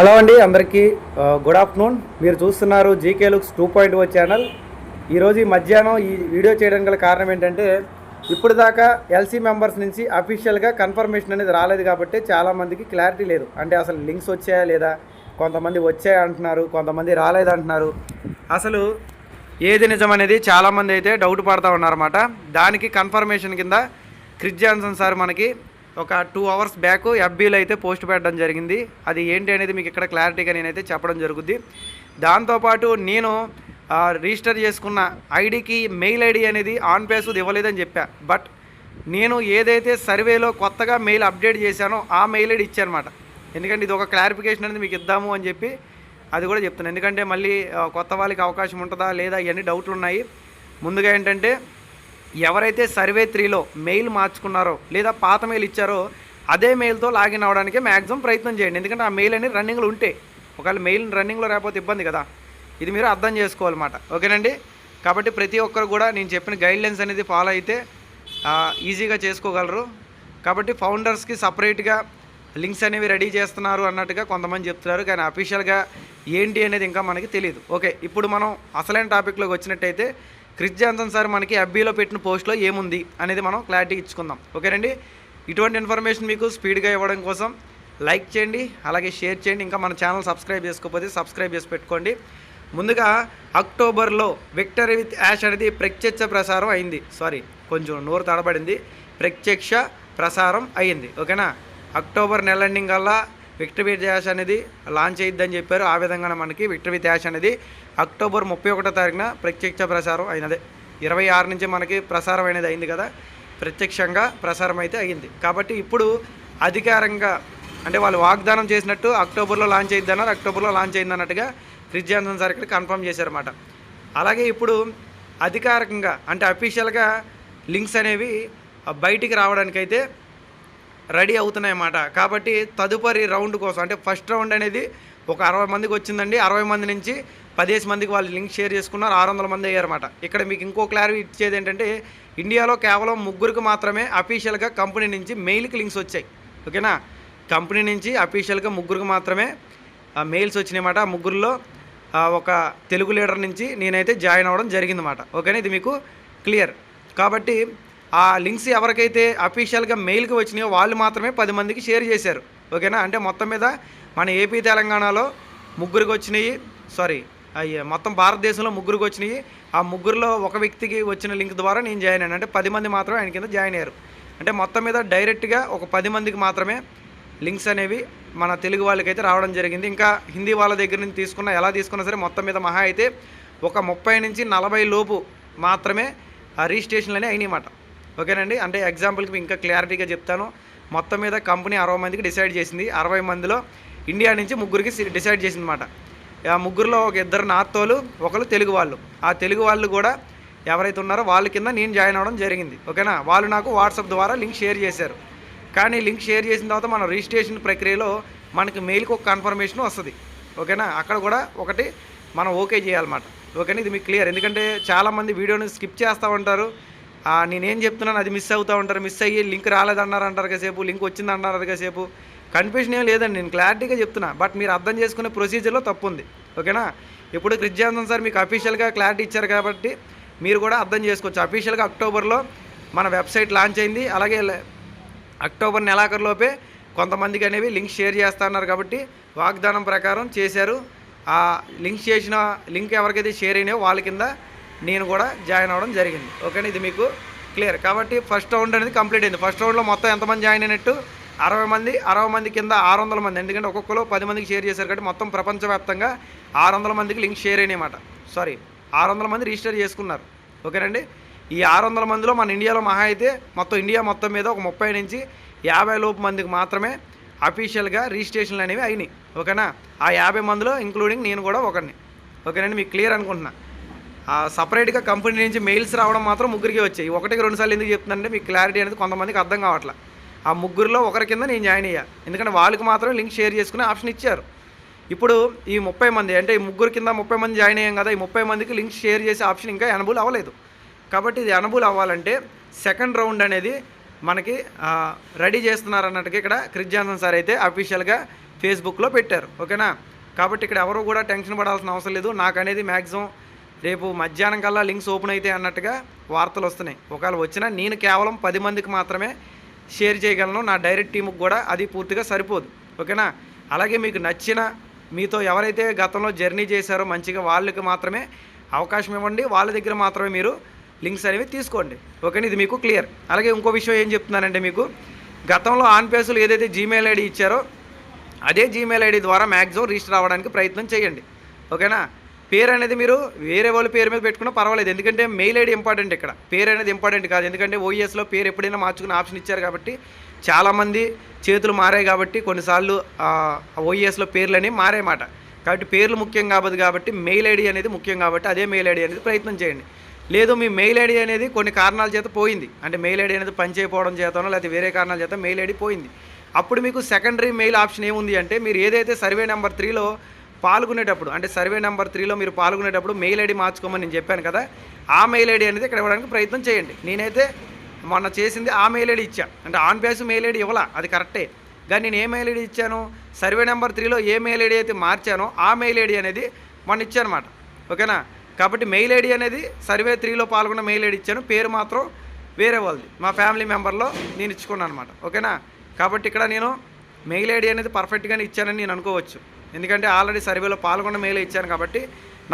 Hello అండి అందరికీ good afternoon మీరు చూస్తున్నారు GK looks two point O channel. ఈరోజు ఈ మధ్యాహ్నం ఈ వీడియో చేయడానికి గల కారణం ఏంటంటే ఇప్పుడు దాకా ఎల్సీ మెంబర్స్ నుంచి అఫీషియల్గా కన్ఫర్మేషన్ అనేది రాలేదు కాబట్టి చాలామందికి క్లారిటీ లేదు. అంటే అసలు లింక్స్ వచ్చాయా లేదా కొంతమంది వచ్చాయి అంటున్నారు కొంతమంది రాలేదు అంటున్నారు. అసలు ఏది నిజం అనేది చాలామంది అయితే డౌట్ పడతా ఉన్నారన్నమాట. దానికి కన్ఫర్మేషన్ కింద క్రిస్ జాన్సన్ సార్ మనకి ఒక టూ అవర్స్ బ్యాక్ ఎఫ్బీలో అయితే పోస్ట్ పెట్టడం జరిగింది. అది ఏంటి అనేది మీకు ఇక్కడ క్లారిటీగా నేనైతే చెప్పడం జరుగుద్ది. దాంతోపాటు నేను రిజిస్టర్ చేసుకున్న ఐడికి మెయిల్ ఐడి అనేది ఆన్ పేస్ ఇవ్వలేదని చెప్పా. బట్ నేను ఏదైతే సర్వేలో కొత్తగా మెయిల్ అప్డేట్ చేశానో ఆ మెయిల్ ఐడి ఇచ్చానమాట. ఎందుకంటే ఇది ఒక క్లారిఫికేషన్ అనేది మీకు ఇద్దాము అని చెప్పి అది కూడా చెప్తున్నాను ఎందుకంటే మళ్ళీ కొత్త వాళ్ళకి అవకాశం ఉంటుందా లేదా ఇవన్నీ డౌట్లు ఉన్నాయి. ముందుగా ఏంటంటే ఎవరైతే సర్వే త్రీలో మెయిల్ మార్చుకున్నారో లేదా పాత మెయిల్ ఇచ్చారో అదే మెయిల్తో లాగిన్ అవ్వడానికి మ్యాక్సిమం ప్రయత్నం చేయండి. ఎందుకంటే ఆ మెయిల్ అనేది రన్నింగ్లో ఉంటే ఒకవేళ మెయిల్ రన్నింగ్లో రాకపోతే ఇబ్బంది కదా. ఇది మీరు అర్థం చేసుకోవాలన్నమాట. ఓకేనండి? కాబట్టి ప్రతి ఒక్కరు కూడా నేను చెప్పిన గైడ్లైన్స్ అనేది ఫాలో అయితే ఈజీగా చేసుకోగలరు. కాబట్టి ఫౌండర్స్కి సపరేట్గా లింక్స్ అనేవి రెడీ చేస్తున్నారు అన్నట్టుగా కొంతమంది చెప్తున్నారు. కానీ అఫీషియల్గా ఏంటి అనేది ఇంకా మనకి తెలియదు ఓకే ఇప్పుడు మనం అసలైన టాపిక్లోకి వచ్చినట్టయితే క్రిస్ జాన్సన్ సార్ మనకి ఎఫ్బీలో పెట్టిన పోస్ట్లో ఏముంది అనేది మనం క్లారిటీ ఇచ్చుకుందాం. ఓకేనండి ఇటువంటి ఇన్ఫర్మేషన్ మీకు స్పీడ్గా ఇవ్వడం కోసం లైక్ చేయండి అలాగే షేర్ చేయండి. ఇంకా మన ఛానల్ సబ్స్క్రైబ్ చేసుకోకపోతే సబ్స్క్రైబ్ చేసి పెట్టుకోండి. ముందుగా అక్టోబర్లో విక్టరీ విత్ యాష్ అనేది ప్రత్యక్ష ప్రసారం అయింది. సారీ కొంచెం నోరు తడబడింది. ప్రత్యక్ష ప్రసారం అయ్యింది. ఓకేనా? అక్టోబర్ నెల ఎండింగ్ కల్లా విక్టరీ విత్ యాష్ అనేది లాంచ్ అయ్యిద్దని చెప్పారు. ఆ విధంగానే మనకి విక్టరీ విత్ యాష్ అనేది అక్టోబర్ ముప్పై ఒకటో తారీఖున ప్రత్యక్ష ప్రసారం అయినదే. ఇరవై ఆరు నుంచి మనకి ప్రసారం అనేది అయింది కదా. ప్రత్యక్షంగా ప్రసారం అయితే అయ్యింది కాబట్టి ఇప్పుడు అధికారంగా అంటే వాళ్ళు వాగ్దానం చేసినట్టు అక్టోబర్లో లాంచ్ అయ్యింది అన్నారు అక్టోబర్లో లాంచ్ అయింది అన్నట్టుగా క్రిస్ జాన్సన్ సార్ ఇక్కడ కన్ఫర్మ్ చేశారన్నమాట. అలాగే ఇప్పుడు అధికారికంగా అంటే అఫీషియల్గా లింక్స్ అనేవి బయటికి రావడానికైతే రెడీ అవుతున్నాయన్నమాట కాబట్టి తదుపరి రౌండ్ కోసం అంటే ఫస్ట్ రౌండ్ అనేది ఒక అరవై మందికి వచ్చిందండి. అరవై మంది నుంచి పదిహేను మందికి వాళ్ళు లింక్ షేర్ చేసుకున్నారు. ఆరు వందల మంది అయ్యారన్నమాట ఇక్కడ మీకు ఇంకో క్లారిటీ ఇచ్చేది ఏంటంటే ఇండియాలో కేవలం ముగ్గురికి మాత్రమే అఫీషియల్గా కంపెనీ నుంచి మెయిల్కి లింక్స్ వచ్చాయి. ఓకేనా కంపెనీ నుంచి అఫీషియల్గా ముగ్గురికి మాత్రమే మెయిల్స్ వచ్చినాయన్నమాట ఆ ముగ్గురులో ఒక తెలుగు లీడర్ నుంచి నేనైతే జాయిన్ అవ్వడం జరిగిందన్నమాట ఓకేనా ఇది మీకు క్లియర్ కాబట్టి ఆ లింక్స్ ఎవరికైతే అఫీషియల్గా మెయిల్కి వచ్చినాయో వాళ్ళు మాత్రమే పది మందికి షేర్ చేశారు. ఓకేనా? అంటే మొత్తం మీద మన ఏపీ తెలంగాణలో ముగ్గురికి వచ్చినాయి. సారీ అయ్యే మొత్తం భారతదేశంలో ముగ్గురికి వచ్చినాయి. ఆ ముగ్గురులో ఒక వ్యక్తికి వచ్చిన లింక్ ద్వారా నేను జాయిన్ అయ్యాను. అంటే పది మంది మాత్రమే ఆయన కింద జాయిన్ అయ్యారు. అంటే మొత్తం మీద డైరెక్ట్గా ఒక పది మందికి మాత్రమే లింక్స్ అనేవి మన తెలుగు వాళ్ళకైతే రావడం జరిగింది. ఇంకా హిందీ వాళ్ళ దగ్గర నుంచి తీసుకున్న ఎలా తీసుకున్నా సరే మొత్తం మీద మహా అయితే ఒక ముప్పై నుంచి నలభై లోపు మాత్రమే ఆ రిజిస్ట్రేషన్లు అనేవి అయినాయన్నమాట. ఓకేనండి? అంటే ఎగ్జాంపుల్కి ఇంకా క్లారిటీగా చెప్తాను. మొత్తం మీద కంపెనీ అరవై మందికి డిసైడ్ చేసింది. అరవై మందిలో ఇండియా నుంచి ముగ్గురికి డిసైడ్ చేసింది అనమాట ఆ ముగ్గురులో ఒక ఇద్దరు నార్తోలు ఒకరు తెలుగు వాళ్ళు. ఆ తెలుగు వాళ్ళు కూడా ఎవరైతే ఉన్నారో వాళ్ళ కింద నేను జాయిన్ అవ్వడం జరిగింది. ఓకేనా? వాళ్ళు నాకు వాట్సాప్ ద్వారా లింక్ షేర్ చేశారు. కానీ లింక్ షేర్ చేసిన తర్వాత మన రిజిస్ట్రేషన్ ప్రక్రియలో మనకి మెయిల్కి ఒక కన్ఫర్మేషన్ వస్తుంది. ఓకేనా? అక్కడ కూడా ఒకటి మనం ఓకే చేయాలన్నమాట. ఓకేనా? ఇది మీకు క్లియర్ ఎందుకంటే చాలామంది వీడియోని స్కిప్ చేస్తూ ఉంటారు. నేనేం చెప్తున్నాను అది మిస్ అవుతూ ఉంటారు మిస్ అయ్యి లింక్ రాలేదన్నారు అంటారు కాసేపు లింక్ వచ్చింది అన్నారు కాసేపు. కన్ఫ్యూషన్ ఏం లేదండి నేను క్లారిటీగా చెప్తున్నా. బట్ మీరు అర్థం చేసుకునే ప్రొసీజర్లో తప్పు ఉంది. ఓకేనా ఇప్పుడు క్రిస్ సార్ మీకు అఫీషియల్గా క్లారిటీ ఇచ్చారు కాబట్టి మీరు కూడా అర్థం చేసుకోవచ్చు. అఫీషియల్గా అక్టోబర్లో మన వెబ్సైట్ లాంచ్ అయింది. అలాగే అక్టోబర్ నెలాఖరులోపే కొంతమందికి అనేవి లింక్ షేర్ చేస్తున్నారు కాబట్టి వాగ్దానం ప్రకారం చేశారు. ఆ లింక్ చేసిన లింక్ ఎవరికైతే షేర్ అయినాయో వాళ్ళ కింద నేను కూడా జాయిన్ అవ్వడం జరిగింది. ఓకేనా? ఇది మీకు క్లియర్. కాబట్టి ఫస్ట్ రౌండ్ అనేది కంప్లీట్ అయింది. ఫస్ట్ రౌండ్లో మొత్తం ఎంతమంది జాయిన్ అయినట్టు? అరవై మంది అరవై మంది కింద ఆరు వందల మంది. ఎందుకంటే ఒక్కొక్కరు పది మందికి షేర్ చేశారు కాబట్టి మొత్తం ప్రపంచవ్యాప్తంగా ఆరు వందల మందికి లింక్ షేర్ అయినాయన్నమాట సారీ ఆరు వందల మంది రిజిస్టర్ చేసుకున్నారు. ఓకేనండి ఈ ఆరు వందల మందిలో మన ఇండియాలో మహా అయితే మొత్తం ఇండియా మొత్తం మీద ఒక ముప్పై నుంచి యాభై లోపు మందికి మాత్రమే అఫీషియల్గా రిజిస్ట్రేషన్లు అనేవి అయినాయి. ఓకేనా? ఆ యాభై మందిలో ఇంక్లూడింగ్ నేను కూడా ఒకరిని ఓకేనండి మీకు క్లియర్ అనుకుంటున్నా. సపరేట్గా కంపెనీ నుంచి మెయిల్స్ రావడం మాత్రం ముగ్గురికి వచ్చాయి. ఒకటికి రెండు సార్లు ఎందుకు చెప్తుందంటే మీకు క్లారిటీ అనేది కొంతమందికి అర్థం కావట్లే. ఆ ముగ్గురులో ఒకరి కింద నేను జాయిన్ అయ్యా. ఎందుకంటే వాళ్ళకి మాత్రం లింక్ షేర్ చేసుకునే ఆప్షన్ ఇచ్చారు. ఇప్పుడు ఈ ముప్పై మంది అంటే ఈ ముగ్గురు కింద ముప్పై మంది జాయిన్ అయ్యాం కదా ఈ ముప్పై మందికి లింక్ షేర్ చేసే ఆప్షన్ ఇంకా ఎనబుల్ అవ్వలేదు. కాబట్టి ఇది ఎనబుల్ అవ్వాలంటే సెకండ్ రౌండ్ అనేది మనకి రెడీ చేస్తున్నారు అన్నట్టుగా ఇక్కడ క్రిస్ జాన్సన్ సార్ అయితే అఫీషియల్గా ఫేస్బుక్లో పెట్టారు. ఓకేనా? కాబట్టి ఇక్కడ ఎవరు కూడా టెన్షన్ పడాల్సిన అవసరం లేదు. నాకు అనేది మ్యాక్సిమం రేపు మధ్యాహ్నం కల్లా లింక్స్ ఓపెన్ అయితే అన్నట్టుగా వార్తలు వస్తున్నాయి. ఒకవేళ వచ్చినా నేను కేవలం పది మందికి మాత్రమే షేర్ చేయగలను. నా డైరెక్ట్ టీముకి కూడా అది పూర్తిగా సరిపోదు. ఓకేనా? అలాగే మీకు నచ్చిన మీతో ఎవరైతే గతంలో జర్నీ చేశారో మంచిగా వాళ్ళకి మాత్రమే అవకాశం ఇవ్వండి. వాళ్ళ దగ్గర మాత్రమే మీరు లింక్స్ అనేవి తీసుకోండి. ఓకేనా? ఇది మీకు క్లియర్. అలాగే ఇంకో విషయం ఏం చెప్తున్నానంటే మీకు గతంలో ఆన్ పేసులు ఏదైతే జీమెయిల్ ఐడి ఇచ్చారో అదే జీమెయిల్ ఐడి ద్వారా మ్యాక్సిమం రిజిస్టర్ అవ్వడానికి ప్రయత్నం చేయండి. ఓకేనా? పేరు అనేది మీరు వేరే వాళ్ళ పేరు మీద పెట్టుకున్నా పర్వాలేదు. ఎందుకంటే మెయిల్ ఐడి ఇంపార్టెంట్ ఇక్కడ. పేరు అనేది ఇంపార్టెంట్ కాదు. ఎందుకంటే ఓఈఎస్లో పేరు ఎప్పుడైనా మార్చుకునే ఆప్షన్ ఇచ్చారు కాబట్టి చాలామంది చేతులు మారాయి కాబట్టి కొన్నిసార్లు ఓఈఎస్లో పేర్లు అనేవి మారాయన్నమాట కాబట్టి పేర్లు ముఖ్యం కాబట్టి కాబట్టి మెయిల్ ఐడి అనేది ముఖ్యం కాబట్టి అదే మెయిల్ ఐడి అనేది ప్రయత్నం చేయండి. లేదు మీ మెయిల్ ఐడి అనేది కొన్ని కారణాల చేత పోయింది. అంటే మెయిల్ ఐడి అనేది పనిచేయకపోవడం చేతనో లేకపోతే వేరే కారణాల చేత మెయిల్ ఐడి పోయింది. అప్పుడు మీకు సెకండరీ మెయిల్ ఆప్షన్ ఏముంది అంటే మీరు ఏదైతే సర్వే నెంబర్ త్రీలో పాల్గొనేటప్పుడు అంటే సర్వే నెంబర్ త్రీలో మీరు పాల్గొనేటప్పుడు మెయిల్ ఐడి మార్చుకోమని నేను చెప్పాను కదా ఆ మెయిల్ ఐడి అనేది ఇక్కడ ఇవ్వడానికి ప్రయత్నం చేయండి. నేనైతే మొన్న చేసింది ఆ మెయిల్ ఐడి ఇచ్చా. అంటే ఆన్ బేస్ మెయిల్ ఐడి ఇవ్వాల? అది కరెక్టే. కానీ నేను ఏ మెయిల్ ఐడి ఇచ్చాను? సర్వే నెంబర్ త్రీలో ఏ మెయిల్ ఐడి అయితే మార్చానో ఆ మెయిల్ ఐడి అనేది మొన్న ఇచ్చానమాట. ఓకేనా? కాబట్టి మెయిల్ ఐడి అనేది సర్వే త్రీలో పాల్గొన్న మెయిల్ ఐడి ఇచ్చాను. పేరు మాత్రం వేరే వాళ్ళది. మా ఫ్యామిలీ మెంబర్లో నేను ఇచ్చుకున్నాను అనమాట. ఓకేనా? కాబట్టి ఇక్కడ నేను మెయిల్ ఐడి అనేది పర్ఫెక్ట్గానే ఇచ్చానని నేను అనుకోవచ్చు. ఎందుకంటే ఆల్రెడీ సర్వేలో పాల్గొన్న మెయిల్ ఇచ్చాను కాబట్టి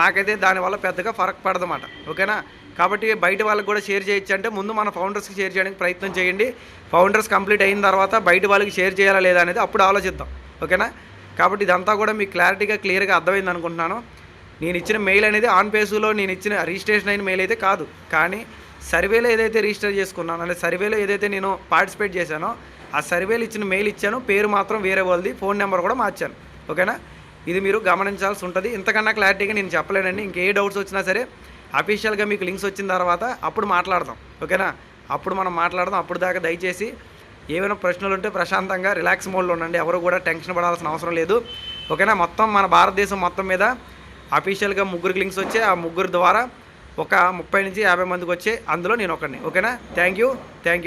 నాకైతే దానివల్ల పెద్దగా ఫరక్ పడదన్నమాట. ఓకేనా? కాబట్టి బయట వాళ్ళకి కూడా షేర్ చేయొచ్చు అంటే ముందు మన ఫౌండర్స్కి షేర్ చేయడానికి ప్రయత్నం చేయండి. ఫౌండర్స్ కంప్లీట్ అయిన తర్వాత బయట వాళ్ళకి షేర్ చేయాలా లేదా అనేది అప్పుడు ఆలోచిద్దాం. ఓకేనా? కాబట్టి ఇదంతా కూడా మీకు క్లారిటీగా క్లియర్గా అర్థమైంది అనుకుంటున్నాను. నేను ఇచ్చిన మెయిల్ అనేది ఆన్ పేసులో నేను ఇచ్చిన రిజిస్ట్రేషన్ అయిన మెయిల్ అయితే కాదు. కానీ సర్వేలో ఏదైతే రిజిస్టర్ చేసుకున్నాను అంటే సర్వేలో ఏదైతే నేను పార్టిసిపేట్ చేశానో ఆ సర్వేలు ఇచ్చిన మెయిల్ ఇచ్చాను. పేరు మాత్రం వేరే వాళ్ళది. ఫోన్ నెంబర్ కూడా మార్చాను. ఓకేనా? ఇది మీరు గమనించాల్సి ఉంటుంది. ఇంతకన్నా క్లారిటీగా నేను చెప్పలేనండి. ఇంకే డౌట్స్ వచ్చినా సరే అఫీషియల్గా మీకు లింక్స్ వచ్చిన తర్వాత అప్పుడు మాట్లాడదాం. ఓకేనా? అప్పుడు మనం మాట్లాడదాం. అప్పుడు దాకా దయచేసి ఏమైనా ప్రశ్నలు ఉంటే ప్రశాంతంగా రిలాక్స్ మోడ్లో ఉండండి. ఎవరు కూడా టెన్షన్ పడాల్సిన అవసరం లేదు. ఓకేనా? మొత్తం మన భారతదేశం మొత్తం మీద అఫీషియల్గా ముగ్గురికి లింక్స్ వచ్చే ఆ ముగ్గురు ద్వారా ఒక ముప్పై నుంచి యాభై మందికి వచ్చే అందులో నేను ఒకరిని ఓకేనా? Thank you thank you